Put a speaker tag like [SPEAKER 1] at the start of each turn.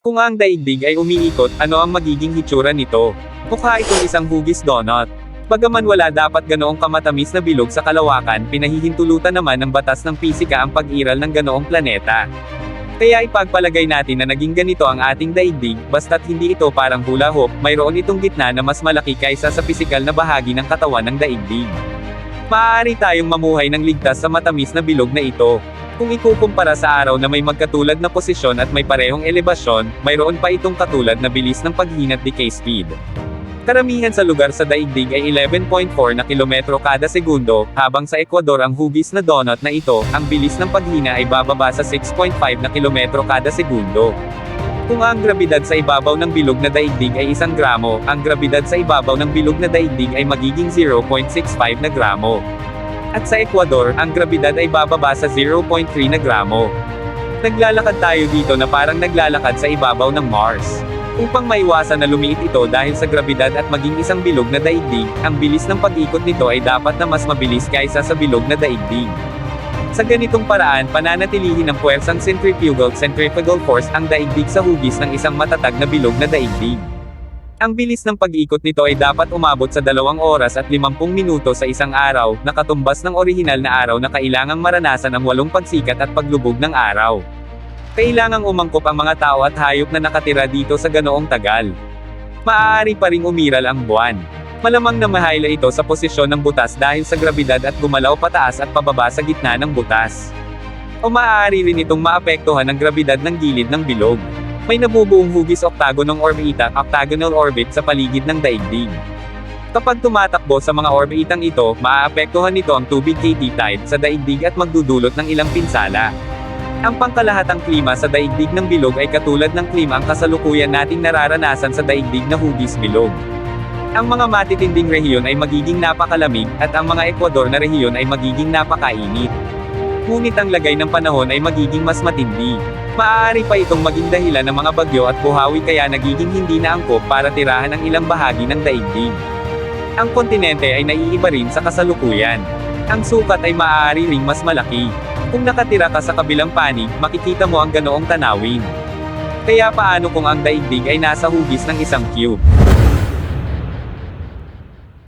[SPEAKER 1] Kung ang daigdig ay umiikot, ano ang magiging hitsura nito? Mukha itong isang hugis donut. Bagaman wala dapat ganoong kamatamis na bilog sa kalawakan, pinahihintulutan naman ng batas ng pisika ang pag-iral ng ganoong planeta. Kaya ipagpalagay natin na naging ganito ang ating daigdig, basta't hindi ito parang hula hoop, mayroon itong gitna na mas malaki kaysa sa pisikal na bahagi ng katawan ng daigdig. Maaari tayong mamuhay ng ligtas sa matamis na bilog na ito. Kung ikukumpara sa araw na may magkatulad na posisyon at may parehong elevasyon, mayroon pa itong katulad na bilis ng paghinat decay speed. Karamihan sa lugar sa daigdig ay 11.4 na kilometro kada segundo, habang sa Ecuador ang hugis na donut na ito, ang bilis ng paghina ay bababa sa 6.5 na kilometro kada segundo. Kung ang grabidad sa ibabaw ng bilog na daigdig ay isang gramo, ang grabidad sa ibabaw ng bilog na daigdig ay magiging 0.65 na gramo. At sa Ecuador, ang grabidad ay bababa sa 0.3 na gramo. Naglalakad tayo dito na parang naglalakad sa ibabaw ng Mars. Upang maiwasan na lumiit ito dahil sa grabidad at maging isang bilog na daigdig, ang bilis ng pag-ikot nito ay dapat na mas mabilis kaysa sa bilog na daigdig. Sa ganitong paraan, pananatilihin ng puwersang centrifugal centrifugal force ang daigdig sa hugis ng isang matatag na bilog na daigdig. Ang bilis ng pag-ikot nito ay dapat umabot sa 2 oras at 50 minuto sa isang araw, na katumbas ng orihinal na araw na kailangang maranasan ang walong pagsikat at paglubog ng araw. Kailangang umangkop ang mga tao at hayop na nakatira dito sa ganoong tagal. Maaari pa ring umiral ang buwan. Malamang na mahayla ito sa posisyon ng butas dahil sa grabidad at gumalaw pataas at pababa sa gitna ng butas. O maaari rin itong maapektuhan ng grabidad ng gilid ng bilog. May nabubuong hugis octagonong orbita, octagonal orbit sa paligid ng daigdig. Kapag tumatakbo sa mga orbitang ito, maaapektuhan nito ang tubig KT tide sa daigdig at magdudulot ng ilang pinsala. Ang pangkalahatang klima sa daigdig ng bilog ay katulad ng klima ang kasalukuyan nating nararanasan sa daigdig na hugis bilog. Ang mga matitinding rehiyon ay magiging napakalamig, at ang mga Ecuador na rehiyon ay magiging napakainit. Ngunit ang lagay ng panahon ay magiging mas matindi. Maaari pa itong maging dahilan ng mga bagyo at buhawi kaya nagiging hindi na angkop para tirahan ang ilang bahagi ng daigdig. Ang kontinente ay naiiba rin sa kasalukuyan. Ang sukat ay maaari ring mas malaki. Kung nakatira ka sa kabilang panig, makikita mo ang ganoong tanawin. Kaya paano kung ang daigdig ay nasa hugis ng isang cube?